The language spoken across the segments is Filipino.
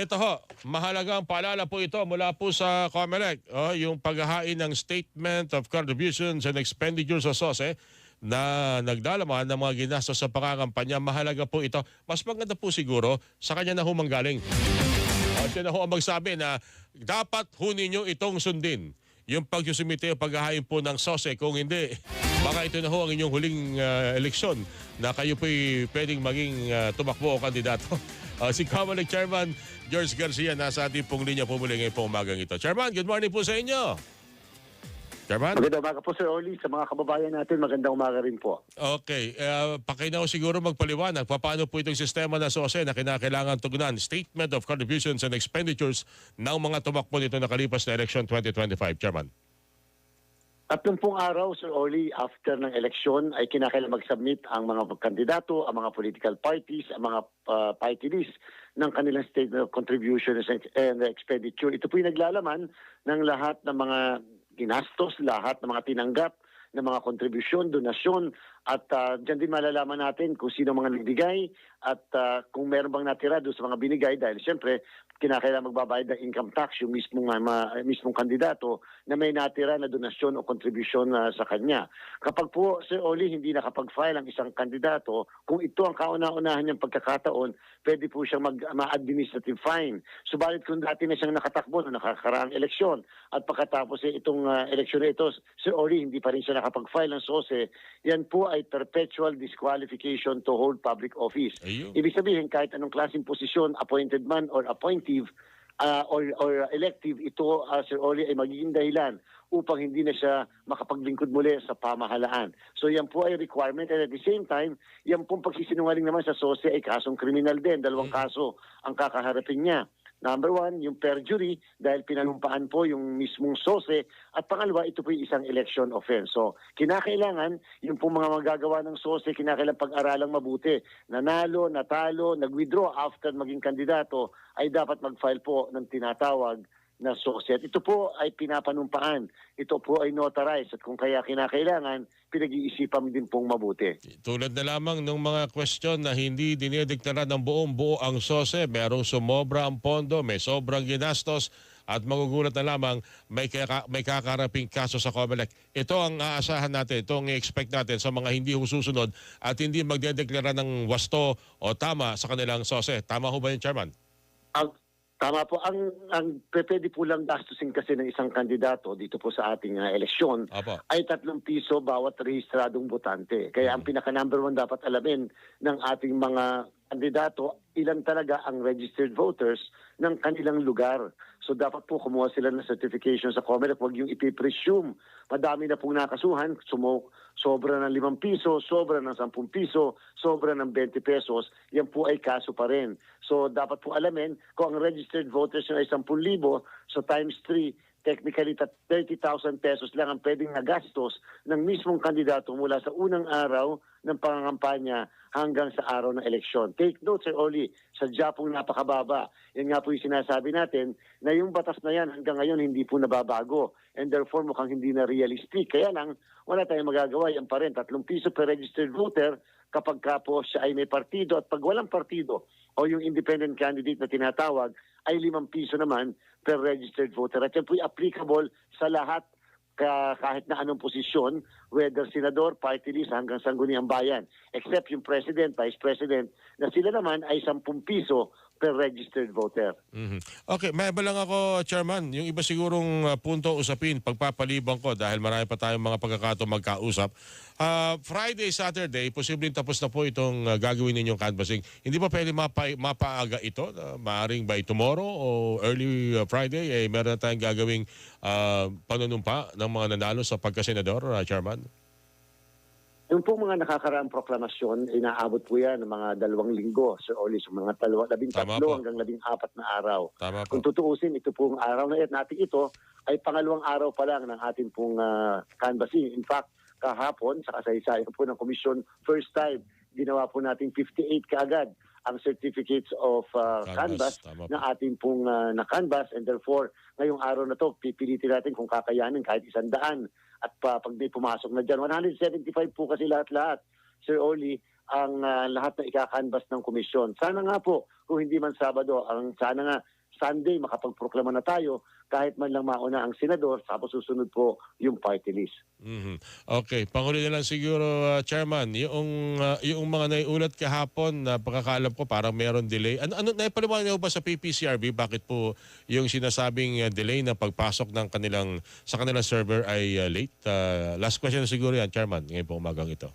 Ito ho, mahalagang paalala po ito mula po sa COMELEC, oh, yung paghahain ng Statement of Contributions and Expenditures sa SOSE na nagdalaman ng mga ginastos sa pangangampanya. Mahalaga po ito. Mas maganda po siguro sa kanya na humanggaling. At siya na ho ang magsabi na dapat ho ninyo itong sundin. Yung pagsusumite o paghahain po ng SOSE. Kung hindi, baka ito na ho ang inyong huling ah, eleksyon na kayo po'y pwedeng maging ah, tumakbo o kandidato. Ah, si Comelec Chairman George Garcia nasa ating pong linya po muli ngayong pong umagang ito. Chairman, good morning po sa inyo. Chairman? Magandang umaga po Sir Oli. Sa mga kababayan natin, magandang umaga rin po. Okay, uh, pakinaw siguro magpaliwanag paano po itong sistema na SOSE na kinakailangan tugnan, Statement of Contributions and Expenditures ng mga tumakbo nito nakalipas na election 2025, Chairman. Tatlumpung araw, Sir Oli, after ng eleksyon ay kinakailangan mag-submit ang mga kandidato, ang mga political parties, ang mga uh, party list ng kanilang statement of contributions and and expenditure. Ito po yung naglalaman ng lahat ng mga ginastos, lahat ng mga tinanggap ng mga kontribusyon, donasyon at uh, dyan din malalaman natin kung sino mga nagbigay at uh, kung meron bang natira doon sa mga binigay dahil siyempre kinakailangan magbabayad ng income tax yung mismong, uh, mismong kandidato na may natira na donasyon o kontribusyon uh, sa kanya. Kapag po, Sir Oli, hindi nakapag-file ang isang kandidato, kung ito ang kauna-unahan niyang pagkakataon, pwede po siyang mag, ma-administrative fine. Subalit kung dati na siyang nakatakbo na nakakaraang eleksyon at pagkatapos eh, itong uh, eleksyon na ito, Sir Oli, hindi pa rin siya nakapag-file ng SOSE, yan po ay perpetual disqualification to hold public office. Ayun. Ibig sabihin, kahit anong klaseng posisyon, appointed man or appointive, uh, or, or elective, ito, uh, Sir Oli, ay magiging dahilan upang hindi na siya makapaglingkod muli sa pamahalaan. So yan po ay requirement and at the same time, yan pong pagsisinungaling naman sa SOSE ay kasong kriminal din. Dalawang kaso ang kakaharapin niya. Number one, yung perjury dahil pinalumpaan po yung mismong SOSE. At pangalawa, ito po yung isang election offense. So, kinakailangan, yung po mga magagawa ng SOSE, kinakailangan pag-aralang mabuti. Nanalo, natalo, nag-withdraw after maging kandidato, ay dapat mag-file po ng tinatawag na. At ito po ay pinapanumpaan. Ito po ay notarized. At kung kaya kinakailangan, pinag-iisipan din pong mabuti. Tulad na lamang ng mga question na hindi dinideklara ng buong buo ang SOSE, merong sumobra ang pondo, may sobrang ginastos, at magugulat na lamang may, kaka, may kakaraping kaso sa COMELEC. Ito ang aasahan natin, ito ang i-expect natin sa mga hindi hususunod at hindi magdedeklara ng wasto o tama sa kanilang SOSE. Tama ho ba yun, Chairman? Ang, tama po. Ang, ang pwede po lang gastusin kasi ng isang kandidato dito po sa ating uh, eleksyon Apo. ay tatlong piso bawat rehistradong botante. Kaya ang pinaka number one dapat alamin ng ating mga kandidato, ilan talaga ang registered voters ng kanilang lugar. So dapat po kumuha sila ng certification sa COMELEC. Huwag yung ipipresume. Madami na pong nakasuhan. Sumo, sobra ng 5 piso, sobra ng 10 piso, sobra ng 20 pesos. Yan po ay kaso pa rin. So dapat po alamin kung ang registered voters nyo ay 10,000, so times 3, technically tat- 30,000 pesos lang ang pwedeng nagastos ng mismong kandidato mula sa unang araw ng pangangampanya hanggang sa araw ng eleksyon. Take note, Sir Oli, sadya pong napakababa. Yan nga po yung sinasabi natin na yung batas na yan hanggang ngayon hindi po nababago and therefore mukhang hindi na realistic. Kaya lang, wala tayong magagawa. Yan pa rin, tatlong piso per registered voter kapag ka po siya ay may partido at pag walang partido o yung independent candidate na tinatawag ay limang piso naman per registered voter. At yan po ay applicable sa lahat ka, kahit na anong posisyon, whether senador, party list, hanggang sangguniang bayan. Except yung president, vice president, na sila naman ay 10 piso per registered voter. Mhm. Okay, may iba lang ako, Chairman. Yung iba sigurong uh, punto usapin, pagpapalibang ko dahil marami pa tayong mga pagkakataon magkausap. Uh, Friday, Saturday, posibleng tapos na po itong uh, gagawin ninyong canvassing. Hindi pa pwede mapa, mapaaga ito? Uh, maaring by tomorrow o early uh, Friday, eh, meron na tayong gagawing uh, panunumpa ng mga nanalo sa pagkasenador, uh, Chairman? Yung po mga nakakaraang proklamasyon, inaabot po yan ng mga dalawang linggo, Sir Oli, so mga dalawa, labing Tama tatlo po. hanggang labing apat na araw. Tama po. Kung tutuusin, ito pong araw na yan, natin ito, ay pangalawang araw pa lang ng ating pong ah, canvassing. In fact, kahapon, sa kasaysayan po ng komisyon, first time, ginawa po natin 58 kaagad ang certificates of ah, Canvas, canvas na ating pong ah, na-canvas and therefore, ngayong araw na to, pipilitin natin kung kakayanin kahit isang daan at pa, pag may pumasok na dyan. 175 po kasi lahat-lahat, Sir Oli, ang ah, lahat na ikakanbas ng komisyon. Sana nga po, kung hindi man Sabado, ang sana nga Sunday makapagproklama na tayo kahit man lang mauna ang senador tapos susunod po yung party list. Mhm. Okay, panghuli na lang siguro, uh, Chairman, yung, uh, yung mga naiulat kahapon na pagkakalam ko parang meron delay. Ano, ano naipaliwanag niyo ba sa PPCRB bakit po yung sinasabing uh, delay na pagpasok ng kanilang sa kanilang server ay uh, late? Uh, last question siguro yan, Chairman, ngayon po umagang ito.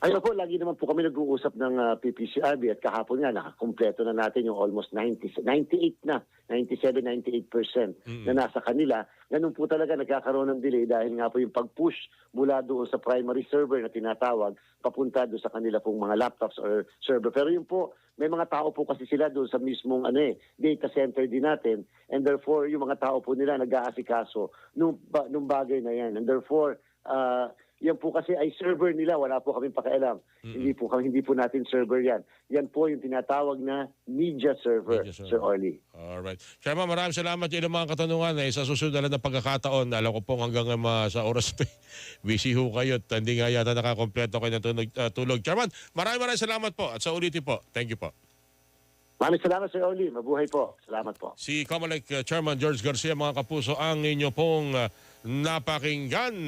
Ayun po, lagi naman po kami nag-uusap ng ah, PPCRB at kahapon nga nakakumpleto na natin yung almost 90, 98 na, 97-98% na nasa kanila. Ganun po talaga nagkakaroon ng delay dahil nga po yung pag-push mula doon sa primary server na tinatawag papunta doon sa kanila pong mga laptops or server. Pero yun po, may mga tao po kasi sila doon sa mismong ano eh, data center din natin and therefore yung mga tao po nila nag-aasikaso nung, nung bagay na yan. And therefore, ah, yan po kasi ay server nila, wala po kaming pakialam. Hindi po kami hindi po natin server yan. Yan po yung tinatawag na media server, Media server. Sir Orly. Alright. Chairman, maraming salamat sa ilang mga katanungan. Eh, sa susunod na pagkakataon, alam ko pong hanggang uh, sa oras na busy ho kayo at hindi nga yata nakakompleto kayo ng tulog, uh, tulog. Chairman, maraming maraming salamat po at sa ulitin po. Thank you po. Maraming salamat Sir Orly. Mabuhay po. Salamat po. Si Comelec uh, Chairman George Garcia, mga kapuso, ang inyo pong uh, napakinggan.